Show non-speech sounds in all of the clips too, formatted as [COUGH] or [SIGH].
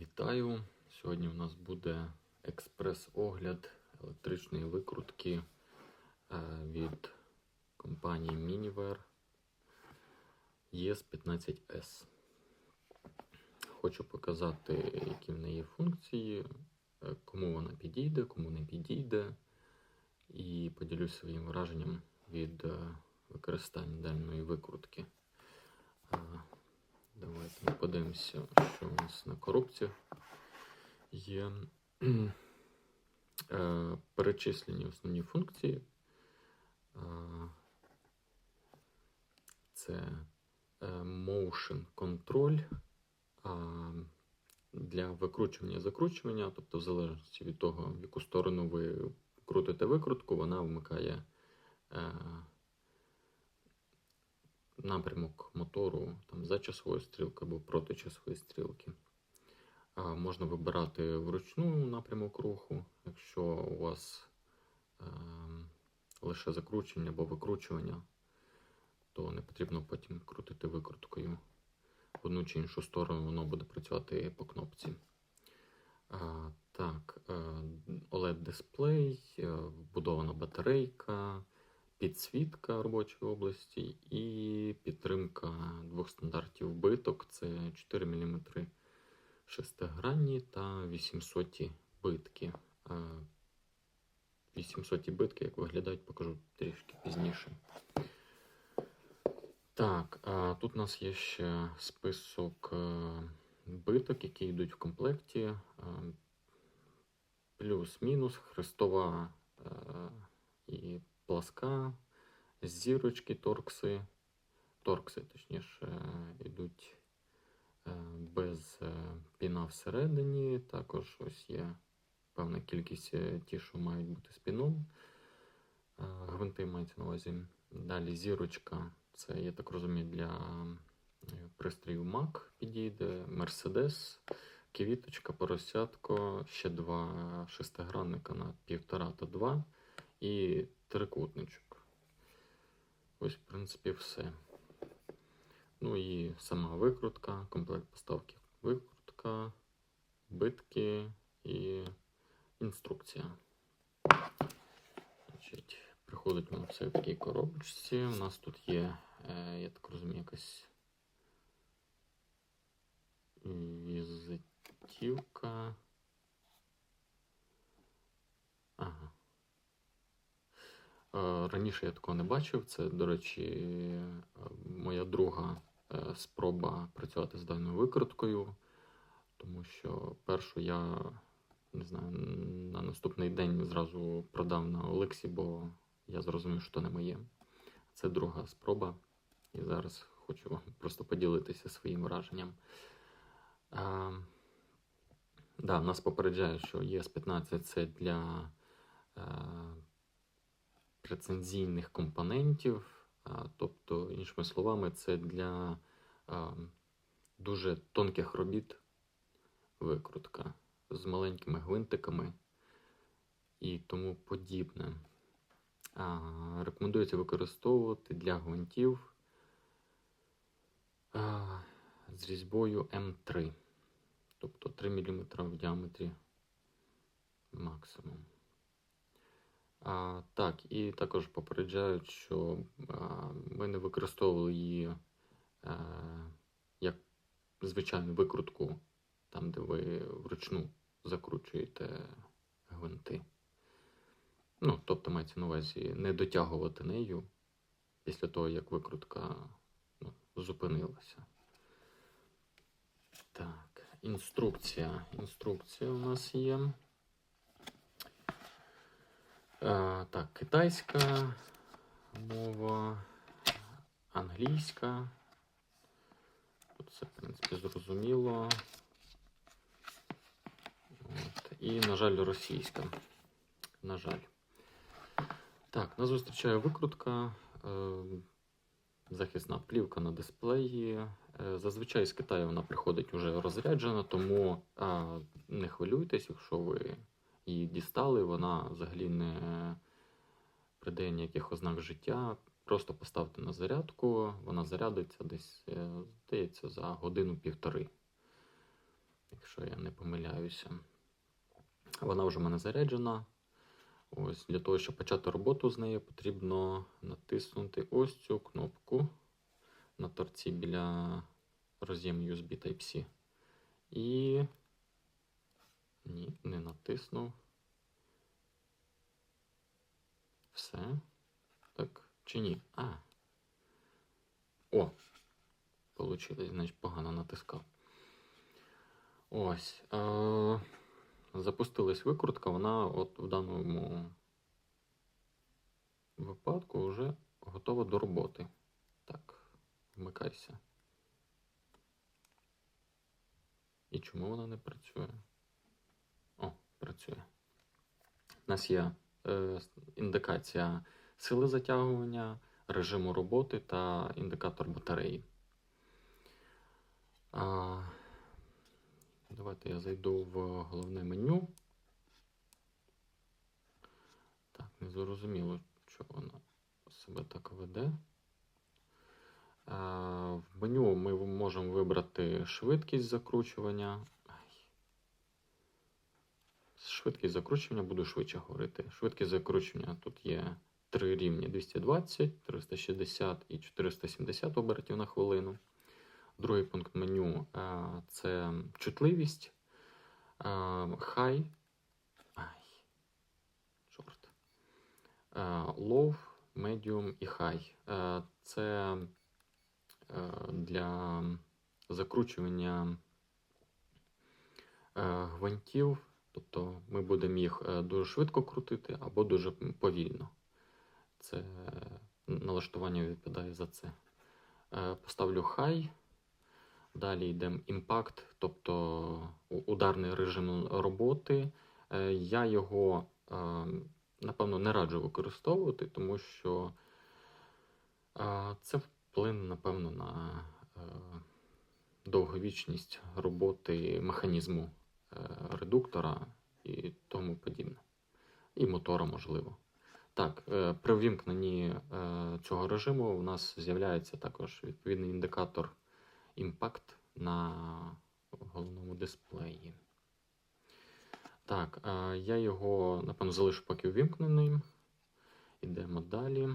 Вітаю! Сьогодні у нас буде експрес-огляд електричної викрутки е, від компанії Miniver ES15S. Хочу показати, які в неї функції, е, кому вона підійде, кому не підійде, і поділюсь своїм враженням від е, використання даної викрутки. Давайте подивимося, що у нас на коробці є [CLEARS THROAT] Е, перечислені основні функції. Е, Це е, motion control для викручування закручування, тобто, в залежності від того, в яку сторону ви крутите викрутку, вона вмикає напрямок мотору там, за часовою стрілкою або проти часової стрілки. Можна вибирати вручну напрямок руху, якщо у вас е, лише закручення або викручування, то не потрібно потім крутити викруткою в одну чи іншу сторону, воно буде працювати по кнопці. А, так, е, OLED-дисплей, е, вбудована батарейка, підсвітка робочої області і підтримка двох стандартів биток це 4 мм шестигранні та 800 битки. Е, 800 битки, як виглядають, покажу трішки пізніше. Так, тут у нас є ще список е, биток, які йдуть в комплекті. Е, Плюс-мінус, хрестова е, і пласка, зірочки, торкси. Торкси, точніше, йдуть е, без е, піна всередині. Також ось є певна кількість е, ті, що мають бути з піном. Гвинти мається на увазі. Далі зірочка. Це, я так розумію, для пристроїв Mac підійде, Mercedes, квіточка, поросятко, ще два шестигранника на півтора та два і трикутничок. Ось, в принципі, все. Ну і сама викрутка, комплект поставки викрутка, битки і інструкція. Значить, приходить воно все в такій коробочці. У нас тут є, е, я так розумію, якась візитівка. Ага. Е, Раніше я такого не бачив. Це, до речі, е, моя друга е, спроба працювати з даною викруткою, тому що першу я не знаю, на наступний день зразу продав на Олексі, бо я зрозумів, що то не моє. Це друга спроба. І зараз хочу просто поділитися своїм враженням. А, да, нас попереджає, що ЄС-15 це для а, прецензійних компонентів, тобто, іншими словами, це для дуже тонких робіт викрутка з маленькими гвинтиками і тому подібне. Рекомендується використовувати для гвинтів з різьбою М3, тобто 3 мм в діаметрі максимум. А, Так, і також попереджають, що а, ми не використовували її а, як звичайну викрутку, там, де ви вручну закручуєте гвинти. Ну, тобто мається на увазі не дотягувати нею після того, як викрутка ну, зупинилася. Так, інструкція. Інструкція у нас є. А, так, китайська мова, англійська. Тут все, в принципі, зрозуміло. От. І, на жаль, російська. На жаль. Так, нас зустрічає викрутка, е, захисна плівка на дисплеї. Е, зазвичай з Китаю вона приходить вже розряджена, тому е, не хвилюйтесь, якщо ви її дістали, вона взагалі не придає ніяких ознак життя. Просто поставте на зарядку, вона зарядиться десь, е, здається, за годину-півтори. якщо я не помиляюся. Вона вже в мене заряджена. Ось для того, щоб почати роботу з нею, потрібно натиснути ось цю кнопку на торці біля роз'єму USB Type-C. І. Ні, не натиснув. Все. Так, чи ні? А. О! Получилось, значить, погано натискав. Ось. Е- запустилась викрутка, вона от в даному випадку вже готова до роботи. Так, вмикайся. І чому вона не працює? Працює. У нас є е, індикація сили затягування, режиму роботи та індикатор батареї. А, Давайте я зайду в головне меню. Так, не зрозуміло, що воно себе так веде. А, в меню ми можемо вибрати швидкість закручування. Швидкість закручування буду швидше говорити. Швидкість закручування тут є три рівні: 220, 360 і 470 обертів на хвилину. Другий пункт меню е, це чутливість. е, High. Ай. Чорт. Е, Low, medium і high. Е, Це е, для закручування е, гвинтів. Тобто ми будемо їх е, дуже швидко крутити або дуже повільно. Це налаштування відповідає за це. Е, Поставлю high. Далі йдемо імпакт, тобто ударний режим роботи. Е, Я його, е, напевно, не раджу використовувати, тому що е, це вплине, напевно, на е, довговічність роботи механізму е, редуктора і тому подібне. І мотора, можливо. Так, е, при ввімкненні е, цього режиму у нас з'являється також відповідний індикатор імпакт на головному дисплеї. Так, е, я його, напевно, залишу поки увімкненим. Ідемо далі.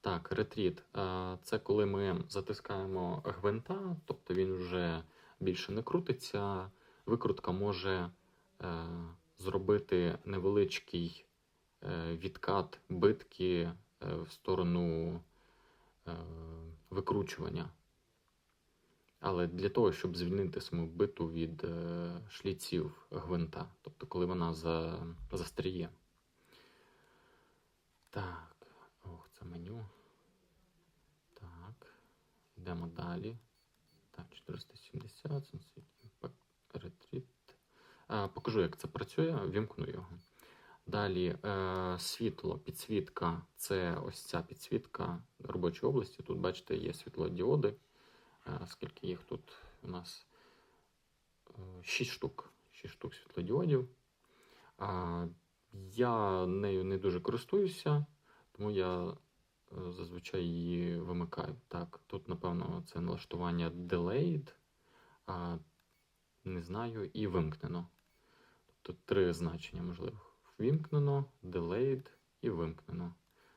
Так, ретріт. Е, Це коли ми затискаємо гвинта, тобто він вже більше не крутиться. Викрутка може е, зробити невеличкий е, відкат битки е, в сторону е, викручування. Але для того, щоб звільнити саму биту від е, шліців гвинта, тобто коли вона за, застріє. Так, ох, це меню. Так, йдемо далі. Так, 470, 70. Retriept. Покажу, як це працює, вімкну його. Далі е, світло, підсвітка це ось ця підсвітка робочої області. Тут, бачите, є світлодіоди. Е, Скільки їх тут у нас е, 6 штук 6 штук світлодіодів. Я нею не дуже користуюся, тому я зазвичай її вимикаю. Так, Тут, напевно, це налаштування Delayed не знаю, і вимкнено. Тобто три значення можливих. Вімкнено, delayed і вимкнено.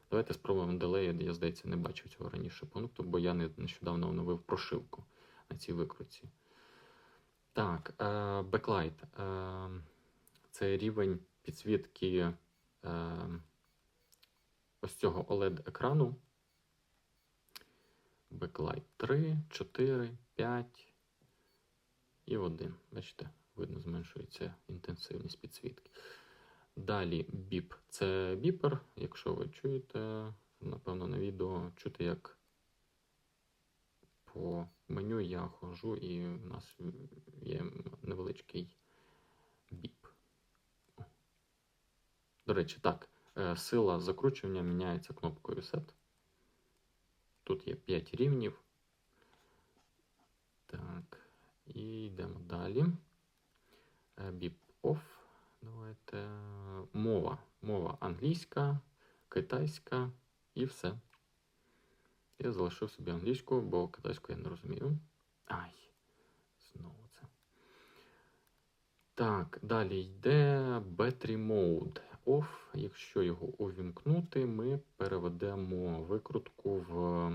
Давайте спробуємо delayed. Я, здається, не бачив цього раніше пункту, бо я не- нещодавно оновив прошивку на цій викрутці. Так, backlight. Е, це рівень підсвітки е, ось цього OLED-екрану. Backlight 3, 4, 5 і 1. Бачите, видно, зменшується інтенсивність підсвітки. Далі біп. Це біпер. Якщо ви чуєте, напевно, на відео чути, як по меню я ходжу, і в нас є невеличкий біп. До речі, так, е, сила закручування міняється кнопкою Set. Тут є 5 рівнів. Так, і йдемо далі. Біп off. Давайте. Мова. Мова англійська, китайська і все. Я залишив собі англійську, бо китайську я не розумію. Ай, знову це. Так, далі йде Battery Mode Off. Якщо його увімкнути, ми переведемо викрутку в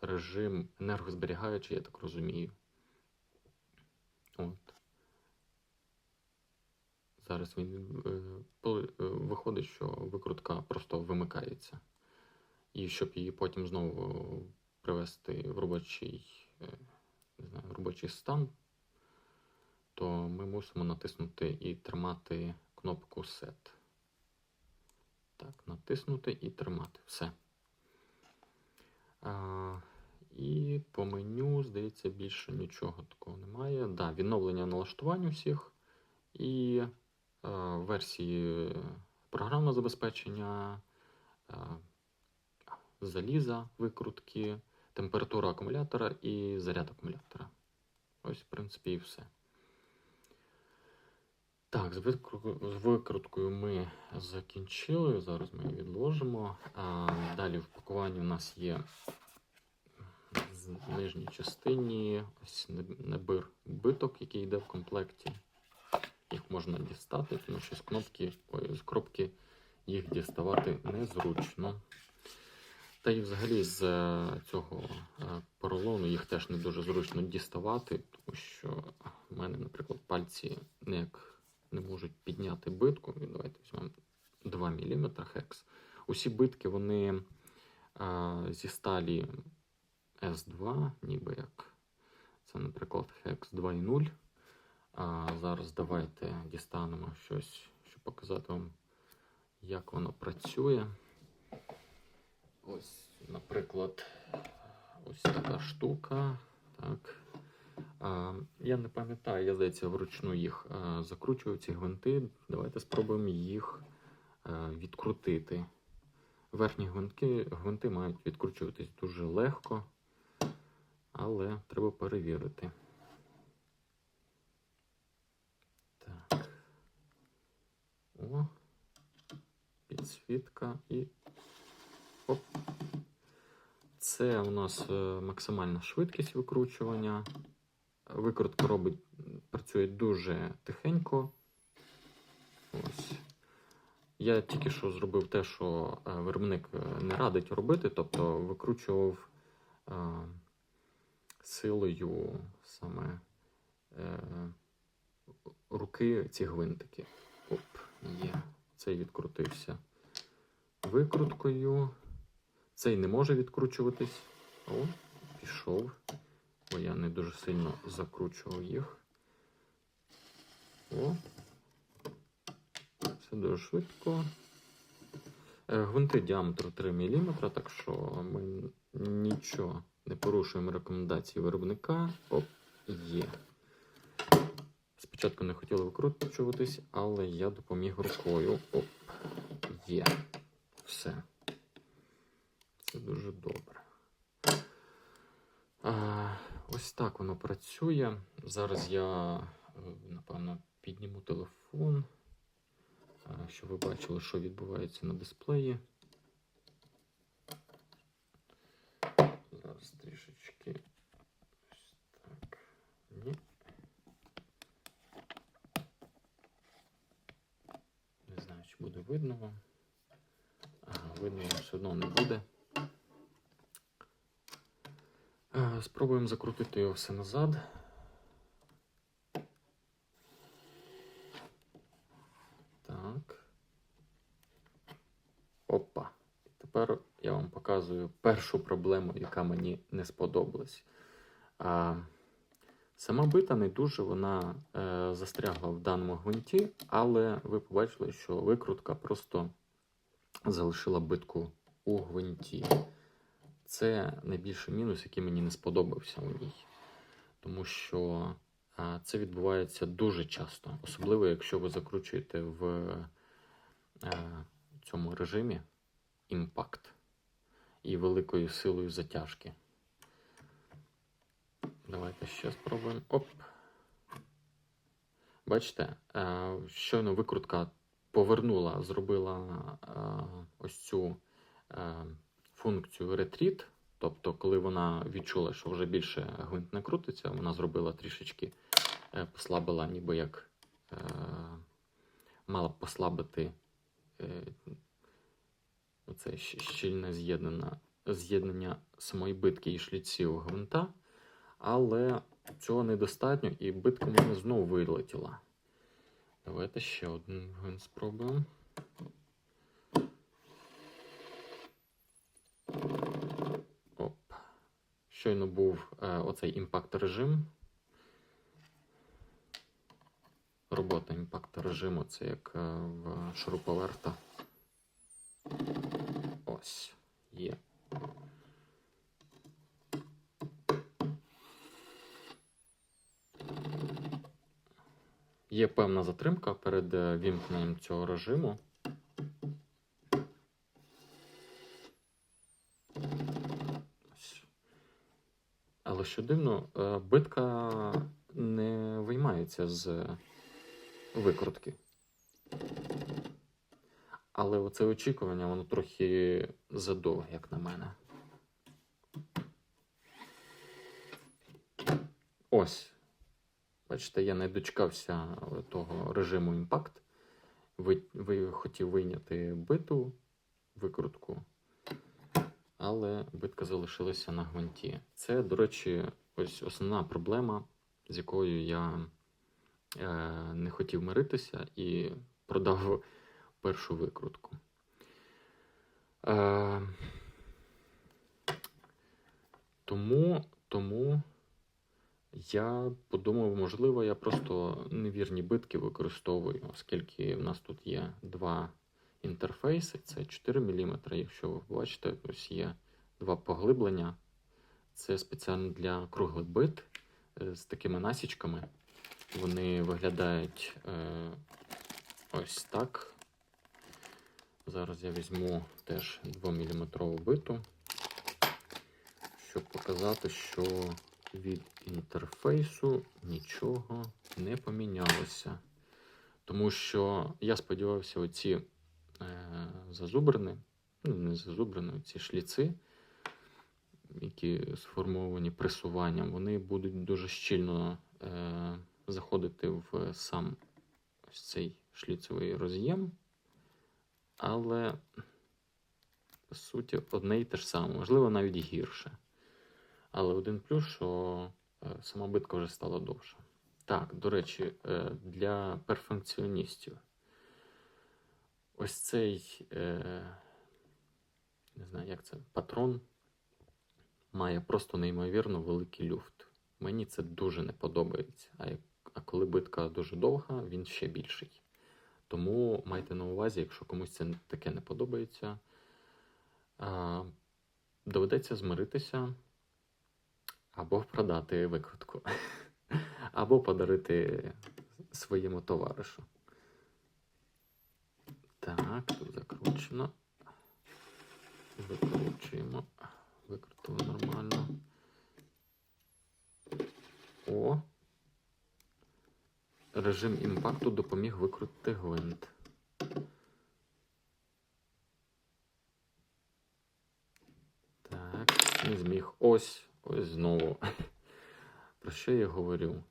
режим енергозберігаючий, я так розумію. От. Зараз він е, е, виходить, що викрутка просто вимикається. І щоб її потім знову привести в робочий, е, не знаю, робочий стан, то ми мусимо натиснути і тримати кнопку Set. Так, натиснути і тримати. Все. І по меню, здається, більше нічого такого немає. Да, відновлення налаштувань усіх і е, версії програмного забезпечення, е, заліза, викрутки, температура акумулятора і заряд акумулятора. Ось, в принципі, і все. Так, з, викру- з викруткою ми закінчили. Зараз ми її відложимо. А, далі в пакуванні у нас є нижній частині ось набір биток, який йде в комплекті. Їх можна дістати, тому що з кнопки, ой, з коробки їх діставати незручно. Та і взагалі з е, цього е, поролону їх теж не дуже зручно діставати, тому що в мене, наприклад, пальці ніяк не можуть підняти битку. Давайте візьмемо 2 мм хекс. Усі битки вони е, зі сталі S2, ніби як. Це, наприклад, Hex 2.0. А зараз давайте дістанемо щось, щоб показати вам, як воно працює. Ось, наприклад, ось така штука. Так. А, я не пам'ятаю, я здається, вручну їх закручую, ці гвинти. Давайте спробуємо їх відкрутити. Верхні гвинти, гвинти мають відкручуватись дуже легко, але треба перевірити. Так. О, підсвітка і оп. Це у нас е, максимальна швидкість викручування. Викрутка робить, працює дуже тихенько. Ось. Я тільки що зробив те, що е, виробник е, не радить робити, тобто викручував силою саме е, руки ці гвинтики. Оп, є. Цей відкрутився викруткою. Цей не може відкручуватись. О, пішов. Бо я не дуже сильно закручував їх. О. Все дуже швидко. Е, Гвинти діаметру 3 мм, так що ми нічого не порушуємо рекомендації виробника. Оп, є. Спочатку не хотіли викручуватись, але я допоміг рукою. Оп, є. Все. Це дуже добре. А, ось так воно працює. Зараз я, е, напевно, підніму телефон, щоб ви бачили, що відбувається на дисплеї. Зараз трішечки. Ось так. Ні. Не знаю, чи буде видно вам. Ага, видно вам все одно не буде. Спробуємо закрутити його все назад. Так. Опа. Тепер я вам показую першу проблему, яка мені не сподобалась. А, сама бита не дуже вона е, застрягла в даному гвинті, але ви побачили, що викрутка просто залишила битку у гвинті. Це найбільший мінус, який мені не сподобався у ній. Тому що а, це відбувається дуже часто, особливо якщо ви закручуєте в е, цьому режимі імпакт і великою силою затяжки. Давайте ще спробуємо. Оп. Бачите, е, щойно викрутка повернула, зробила е, ось цю е, функцію ретріт. Тобто, коли вона відчула, що вже більше гвинт не крутиться, вона зробила трішечки, послабила ніби як мала послабити е, щ- щільне з'єднання, з'єднання самої битки і шліців гвинта, але цього недостатньо, і битка в мене знову вилетіла. Давайте ще один гвинт спробуємо. Оп. Щойно був е, оцей імпакт режим. Робота імпакт режиму це як е, в шуруповерта. Ось. Є. Є певна затримка перед е, вімкненням цього режиму. Але що дивно, е, битка не виймається з викрутки. Але оце очікування, воно трохи задовге, як на мене. Ось. Бачите, я не дочекався того режиму імпакт. Ви, ви хотів вийняти биту викрутку, але битка залишилася на гвинті. Це, до речі, ось основна проблема, з якою я е, не хотів миритися і продав першу викрутку. Е, тому, тому я подумав, можливо, я просто невірні битки використовую, оскільки в нас тут є два інтерфейси, це 4 мм. Якщо ви бачите, ось є два поглиблення. Це спеціально для круглих бит е, з такими насічками. Вони виглядають е, ось так. Зараз я візьму теж 2-мм биту, щоб показати, що від інтерфейсу нічого не помінялося. Тому що я сподівався, оці е, зазубрини, ну, не зазубрини, ці шліци, які сформовані пресуванням, вони будуть дуже щільно е, заходити в сам ось цей шліцевий роз'єм. Але, по суті, одне і те ж саме, можливо, навіть гірше. Але один плюс, що е, сама битка вже стала довша. Так, до речі, е, для перфекціоністів. Ось цей, е, не знаю, як це, патрон має просто неймовірно великий люфт. Мені це дуже не подобається. А коли битка дуже довга, він ще більший. Тому майте на увазі, якщо комусь це таке не подобається, доведеться змиритися або продати викрутку, [LAUGHS] або подарити своєму товаришу. Так, тут закручено. Викручуємо. Викрутили нормально. О! Режим імпакту допоміг викрутити гвинт. Так, не зміг. Ось, ось знову. [LAUGHS] Про що я говорю?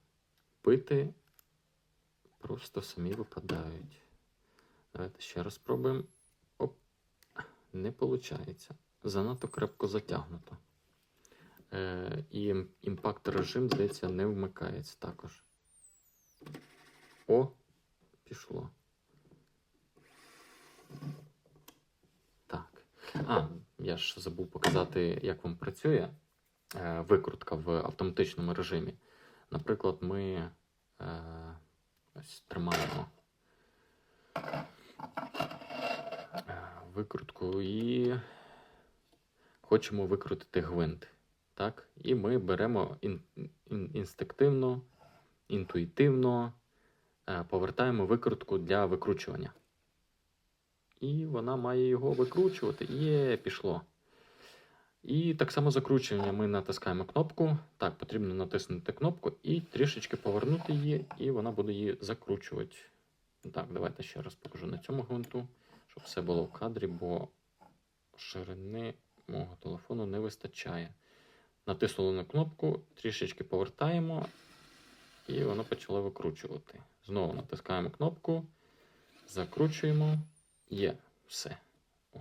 Пити просто самі випадають. Давайте ще раз спробуємо. Оп, не виходить. Занадто крепко затягнуто. Е, і імпакт режим, здається, не вмикається також. О, пішло. Так. А, я ж забув показати, як вам працює е, викрутка в автоматичному режимі. Наприклад, ми е, ось тримаємо е, викрутку і хочемо викрутити гвинт. Так? І ми беремо ін, ін, інстинктивно, інтуїтивно повертаємо викрутку для викручування. І вона має його викручувати. Є, пішло. І так само закручування ми натискаємо кнопку. Так, потрібно натиснути кнопку і трішечки повернути її, і вона буде її закручувати. Так, давайте ще раз покажу на цьому гвинту, щоб все було в кадрі, бо ширини мого телефону не вистачає. Натиснули на кнопку, трішечки повертаємо, і воно почало викручувати. Знову натискаємо кнопку, закручуємо. Є все. О.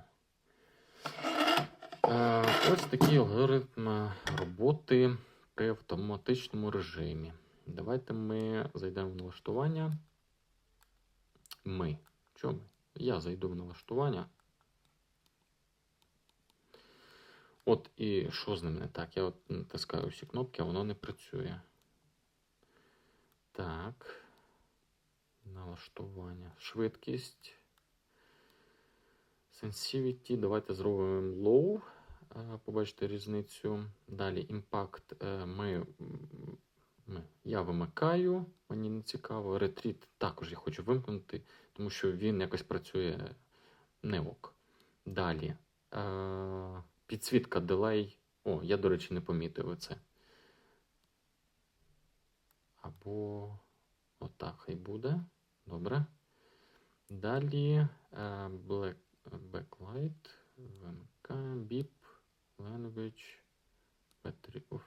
Е, ось такий алгоритм роботи при автоматичному режимі. Давайте ми зайдемо в налаштування. Ми. Чому? Я зайду в налаштування. От і що з ним не так? Я от натискаю всі кнопки, а воно не працює. Так. Налаштування. Швидкість. Sensivity. Давайте зробимо low. Е, Побачите різницю. Далі імпакт ми, ми. Я вимикаю, мені не цікаво. Ретріт також я хочу вимкнути, тому що він якось працює не ок. Далі. Е, Підсвітка делей. О, я, до речі, не помітив це. Або отак хай буде. Добре. Далі е, black, backlight. Вимикаємо. Beep. Language. Battery.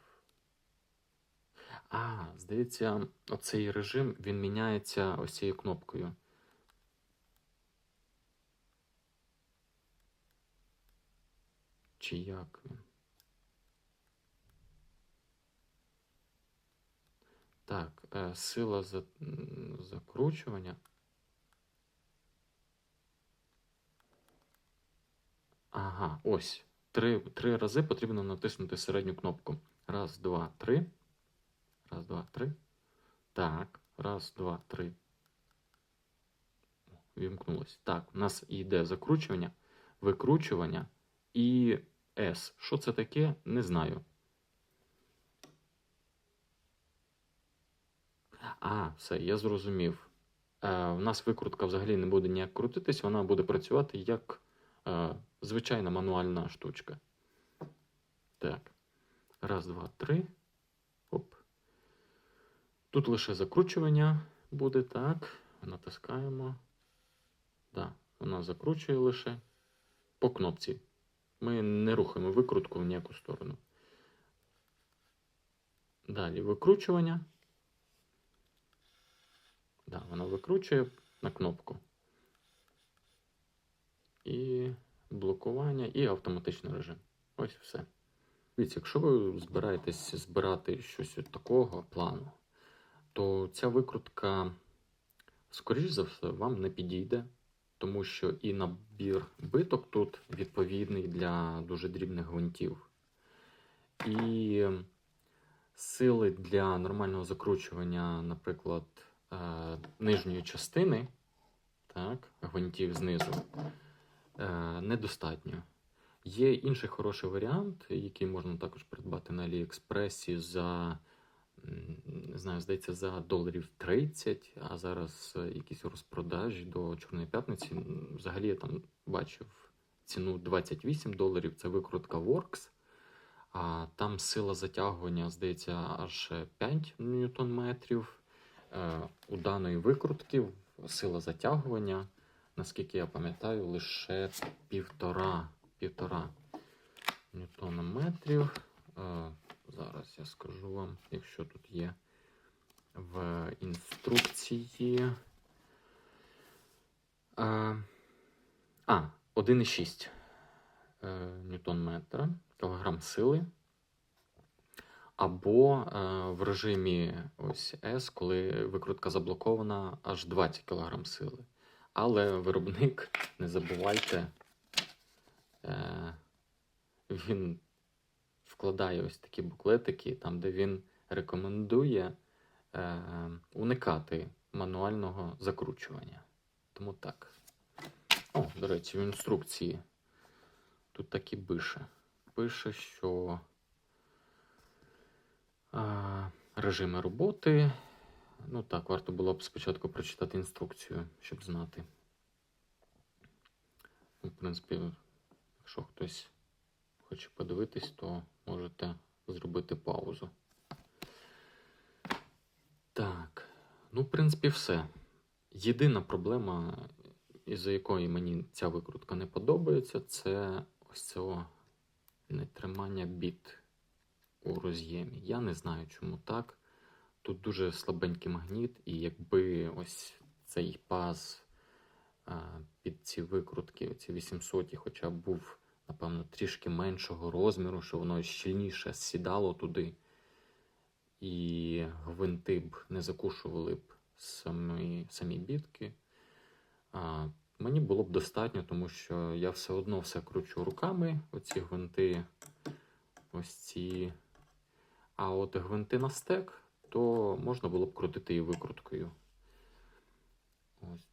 А, здається, оцей режим він міняється ось цією кнопкою. Чи як він? Так, сила закручування. Ага, ось. Три, три рази потрібно натиснути середню кнопку. Раз, два, три. Раз, два, три. Так. Раз, два, три. Вімкнулось. Так, у нас йде закручування, викручування і S. Що це таке? Не знаю. А, все, я зрозумів. Е, у нас викрутка взагалі не буде ніяк крутитись, вона буде працювати як е, звичайна мануальна штучка. Так. Раз, два, три. Оп. Тут лише закручування буде, так. Натискаємо. Так, вона закручує лише по кнопці. Ми не рухаємо викрутку в ніяку сторону. Далі викручування. Да, вона викручує на кнопку. І блокування, і автоматичний режим. Ось все. Дивіться, якщо ви збираєтесь збирати щось от такого плану, то ця викрутка, скоріш за все, вам не підійде, тому що і набір биток тут відповідний для дуже дрібних гвинтів. І сили для нормального закручування, наприклад, нижньої частини, так, гвинтів знизу, е, недостатньо. Є інший хороший варіант, який можна також придбати на Аліекспресі за, не знаю, здається, за доларів 30, а зараз е, якісь розпродажі до Чорної п'ятниці. Взагалі я там бачив ціну 28 доларів, це викрутка Works. А там сила затягування, здається, аж 5 ньютон метрів. Е, У даної викрутки сила затягування, наскільки я пам'ятаю, лише півтора, півтора ньютона метрів. Е, Зараз я скажу вам, якщо тут є в інструкції. Е, А, 1,6 е, ньютон метра, кілограм сили. Або е, в режимі ось S, коли викрутка заблокована, аж 20 кг сили. Але виробник, не забувайте, е, він вкладає ось такі буклетики, там, де він рекомендує е, уникати мануального закручування. Тому так. О, до речі, в інструкції тут так і пише. Пише, що режими роботи. Ну так, варто було б спочатку прочитати інструкцію, щоб знати. Ну, В принципі, якщо хтось хоче подивитись, то можете зробити паузу. Так, ну, в принципі, все. Єдина проблема, із-за якої мені ця викрутка не подобається, це ось цього нетримання біт у роз'ємі. Я не знаю, чому так. тут дуже слабенький магніт, і якби ось цей паз під ці викрутки, ці 800, хоча б був, напевно, трішки меншого розміру, що воно щільніше сідало туди, і гвинти б не закушували б самі, самі бітки. Мені було б достатньо, тому що я все одно все кручу руками, оці гвинти, ось ці. А от гвинти на стек, то можна було б крутити і викруткою. Ось.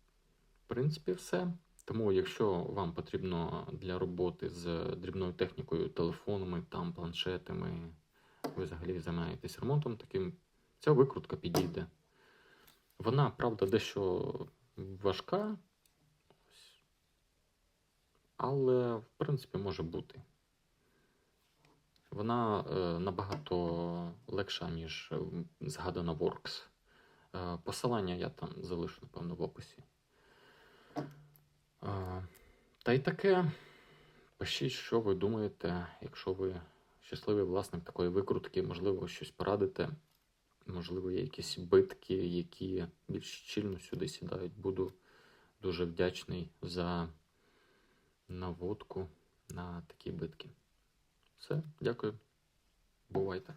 В принципі, все. Тому, якщо вам потрібно для роботи з дрібною технікою, телефонами, там, планшетами, ви взагалі займаєтесь ремонтом таким, ця викрутка підійде. Вона, правда, дещо важка, але, в принципі, може бути. Вона е, набагато легша, ніж е, згадана Works. Е, посилання я там залишу, напевно, в описі. Та й таке. Пишіть, що ви думаєте, якщо ви щасливий власник такої викрутки, можливо, щось порадите. Можливо, є якісь битки, які більш щільно сюди сідають. Буду дуже вдячний за наводку на такі битки. Все, дякую. Бувайте.